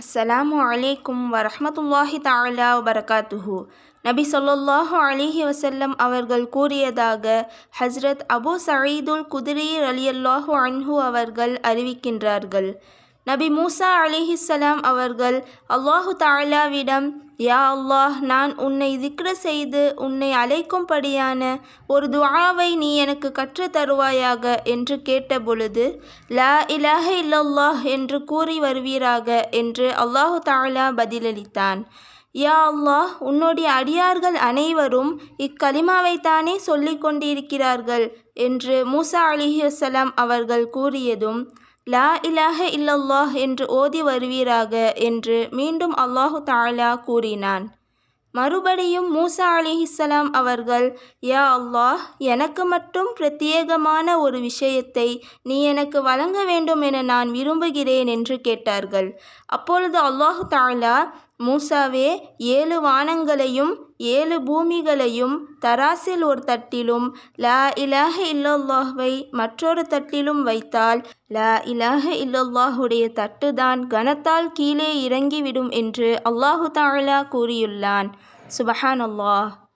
அஸ்ஸலாமு அலைக்கும் வரமத்துல்லாஹி தாலா வபரகாத்துஹு. நபி ஸல்லல்லாஹு அலிஹி வசல்லம் அவர்கள் கூறியதாக ஹஸ்ரத் அபூ சயீதுல் குதிரி அலியல்லாஹு அன்ஹு அவர்கள் அறிவிக்கின்றார்கள். நபி மூசா அலிஹிஸ்ஸலாம் அவர்கள் அல்லாஹு தாலாவிடம் யா அல்லாஹ் நான் உன்னை திக்ர செய்து உன்னை அழைக்கும்படியான ஒரு துவாவை நீ எனக்கு கற்றுத் தருவாயாக? என்று கேட்டபொழுது லா இலாஹ இல்லல்லாஹ் என்று கூறி வருவீராக என்று அல்லாஹு தாலா பதிலளித்தான். யா அல்லாஹ் உன்னுடைய அடியார்கள் அனைவரும் இக்கலிமாவைத்தானே சொல்லிக் கொண்டிருக்கிறார்கள்? என்று மூசா அலிஹசலாம் அவர்கள் கூறியதும் லா இலாஹ இல்லல்லாஹ் என்று ஓதி வருவீராக என்று மீண்டும் அல்லாஹு தாலா கூறினான். மறுபடியும் மூசா அலிஹிஸ்ஸலாம் அவர்கள் யா அல்லாஹ் எனக்கு மட்டும் பிரத்யேகமான ஒரு விஷயத்தை நீ எனக்கு வழங்க வேண்டும் என நான் விரும்புகிறேன் என்று கேட்டார்கள். அப்பொழுது அல்லாஹு தாலா மூசாவே ஏழு வானங்களையும் ஏழு பூமிகளையும் தராசில் ஒரு தட்டிலும் லா இலாஹ இல்லல்லாஹ்வை மற்றொரு தட்டிலும் வைத்தால் லா இலாஹ இல்லல்லாஹுடைய தட்டுதான் கனத்தால் கீழே இறங்கிவிடும் என்று அல்லாஹு தாலா கூறியுள்ளான். சுபஹான் அல்லாஹ்